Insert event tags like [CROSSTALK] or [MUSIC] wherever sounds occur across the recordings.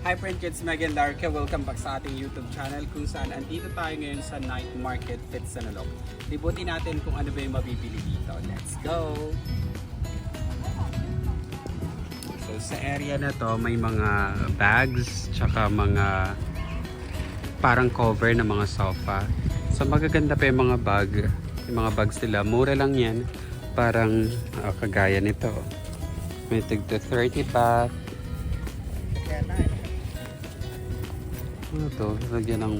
Hi friend kids, Megan Larka. Welcome back sa ating YouTube channel kung saan andito tayo ngayon sa Night Market Fitsanalok. Libutin natin kung ano ba yung mabibili dito. Let's go! So sa area na to may mga bags tsaka mga parang cover ng mga sofa. So magaganda pa yung mga bag. Yung mga bags nila, mura lang yan. Parang ah, kagaya nito. May tig 30 baht. Ano to? Lagyan ng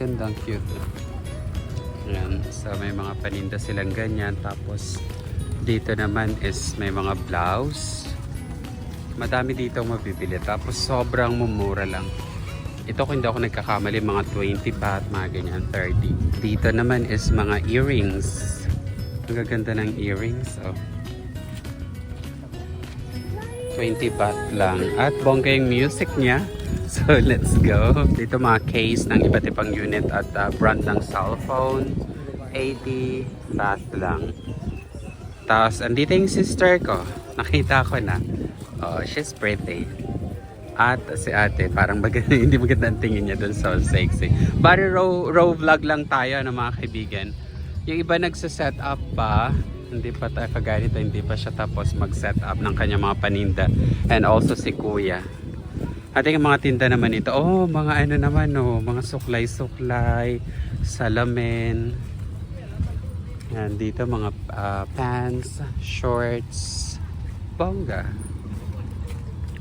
gandang cute. Yan. So may mga paninda silang ganyan. Tapos dito naman is may mga blouse. Madami dito mabibili. Tapos sobrang mumura lang. Ito kung hindi ako nagkakamali, mga 20 baht, mga ganyan, 30. Dito naman is mga earrings. Ang gaganda ng earrings. Oh. 20 baht lang. At bongga yung music niya. [LAUGHS] So, let's go. Dito mga case ng iba't ibang unit at uh, brand ng cellphone. 80 baht lang. Tapos, andito yung sister ko. Nakita ko na. Oh, she's pretty. At si ate, parang maganda, [LAUGHS] hindi maganda ang tingin niya dun so sexy. Bari row, row vlog lang tayo ng mga kaibigan. Yung iba nagsa-set up pa, hindi pa tayo kagaya nito, hindi pa siya tapos mag-set up ng kanyang mga paninda. And also si kuya. Ating mga tinda naman ito, oh, mga ano naman, oh, mga suklay-suklay, salamin. Yan, dito mga ah, pants, shorts, bongga.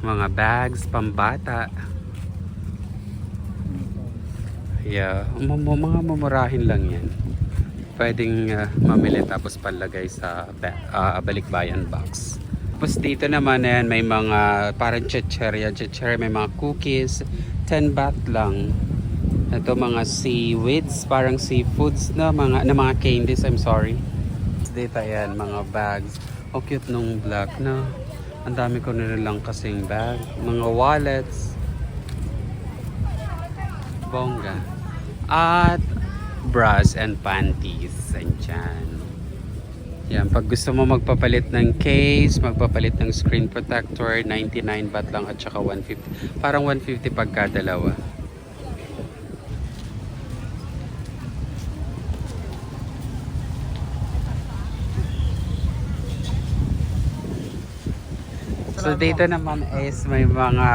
Mga bags, pambata. Yeah, um- um- mga mamurahin lang yan. Pwedeng ah, mamili tapos palagay sa ah, balikbayan box. Tapos dito naman ayan, may mga parang chicherya, chicherya, may mga cookies, 10 baht lang. Ito mga seaweeds, parang seafoods na mga na mga candies, I'm sorry. Dito ayan, mga bags. Oh, cute nung black na. Ang dami ko na lang kasing bag. Mga wallets. Bongga. At bras and panties. Andyan. Yan, pag gusto mo magpapalit ng case, magpapalit ng screen protector, 99 baht lang at saka 150. Parang 150 pagka dalawa. So dito naman is may mga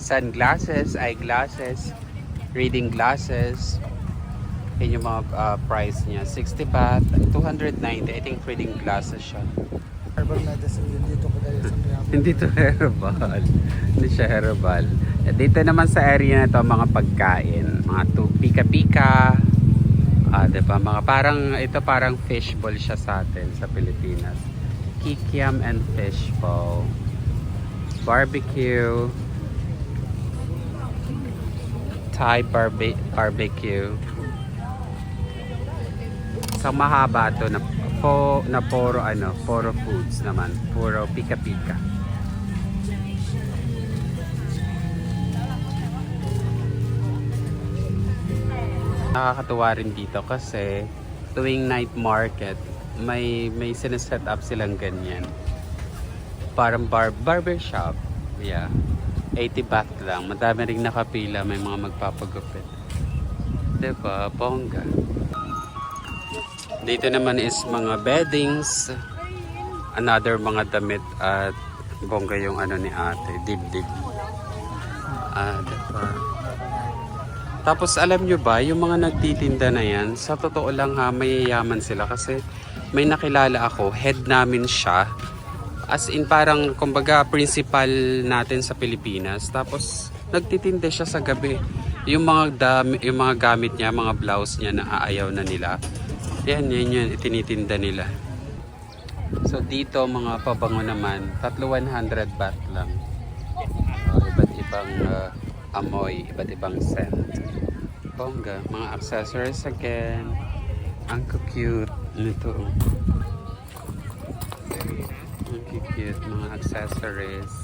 sunglasses, eyeglasses, reading glasses. Yan yung mga ah, price niya. 60 baht, 290. I think reading glasses siya. Herbal medicine yun dito ko dahil sa Quiapo. [LAUGHS] Hindi to herbal. Hindi siya herbal. Eh, Dito naman sa area na to mga pagkain. Mga to pika-pika. Ah, 'di ba? Mga parang ito parang fishball siya sa atin sa Pilipinas. Kikiam and fishball. Barbecue. Thai barbe barbecue. Sa mahaba to na po na puro ano, puro foods naman, puro pika-pika. Nakakatuwa rin dito kasi tuwing night market, may may sineset up silang ganyan. Parang bar barber shop. Yeah. 80 baht lang. Madami ring nakapila, may mga magpapagupit. 'Di ba? Bongga. Dito naman is mga beddings, another mga damit at bongga yung ano ni ate, dibdib. Ah, diba? Tapos alam nyo ba, yung mga nagtitinda na yan, sa totoo lang ha, mayayaman sila kasi may nakilala ako, head namin siya. As in parang, kumbaga, principal natin sa Pilipinas. Tapos, nagtitinda siya sa gabi. Yung mga, dami, yung mga gamit niya, mga blouse niya na aayaw na nila. Yan, yan, yan, itinitinda nila. So, dito mga pabango naman, tatlo 100 baht lang. Oh, iba't ibang uh, amoy, iba't ibang scent. Bongga, mga accessories again. Ang cute nito. Ang cute, mga accessories.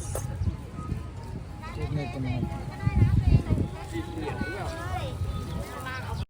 Ito mga